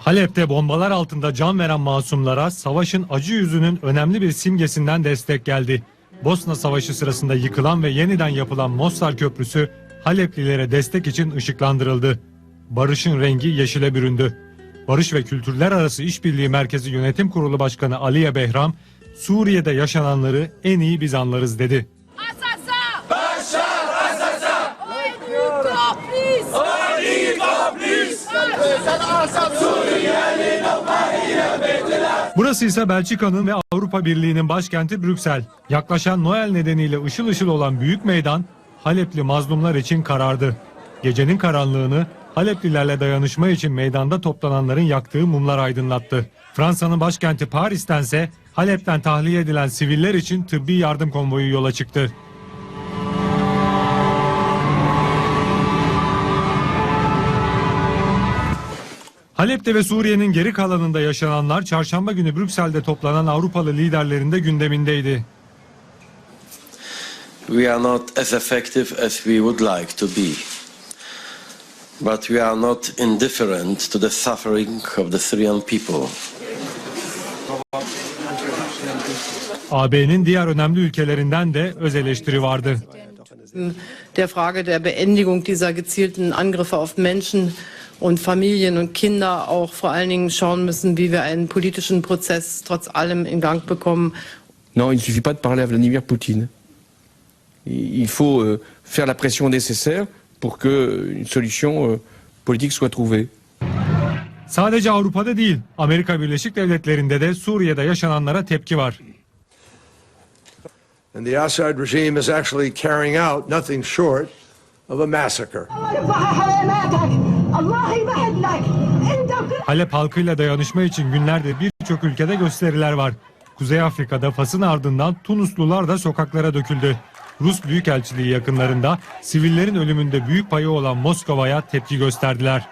Halep'te bombalar altında can veren masumlara savaşın acı yüzünün önemli bir simgesinden destek geldi. Bosna Savaşı sırasında yıkılan ve yeniden yapılan Mostar Köprüsü Haleplilere destek için ışıklandırıldı. Barışın rengi yeşile büründü. Barış ve Kültürler Arası İşbirliği Merkezi Yönetim Kurulu Başkanı Aliye Behram, Suriye'de yaşananları en iyi biz anlarız dedi. Complice Burası ise Belçika'nın ve Avrupa Birliği'nin başkenti Brüksel. Yaklaşan Noel nedeniyle ışıl ışıl olan büyük meydan Halepli mazlumlar için karardı. Gecenin karanlığını Haleplilerle dayanışma için meydanda toplananların yaktığı mumlar aydınlattı. Fransa'nın başkenti Paris'tense Halep'ten tahliye edilen siviller için tıbbi yardım konvoyu yola çıktı. Halep'te ve Suriye'nin geri kalanında yaşananlar çarşamba günü Brüksel'de toplanan Avrupalı liderlerin de gündemindeydi. We are not as effective as we would like to be. But we are not indifferent to the suffering of the Syrian people. AB'nin diğer önemli ülkelerinden de öz eleştiri vardı. der Frage der Beendigung dieser gezielten Angriffe auf Menschen und Familien und Kinder auch vor allen Dingen schauen müssen, wie wir einen politischen Prozess trotz allem in Gang bekommen. Non, il ne suffit pas de parler à Vladimir Poutine. Il faut euh, faire la pression nécessaire pour que une solution euh, politique soit trouvée. Sadece Avrupa'da değil, Amerika Birleşik Devletleri'nde de Suriye'de yaşananlara tepki var. And the Assad regime is actually carrying out nothing short of a massacre. Halep halkıyla dayanışma için günlerde birçok ülkede gösteriler var. Kuzey Afrika'da Fas'ın ardından Tunuslular da sokaklara döküldü. Rus Büyükelçiliği yakınlarında sivillerin ölümünde büyük payı olan Moskova'ya tepki gösterdiler.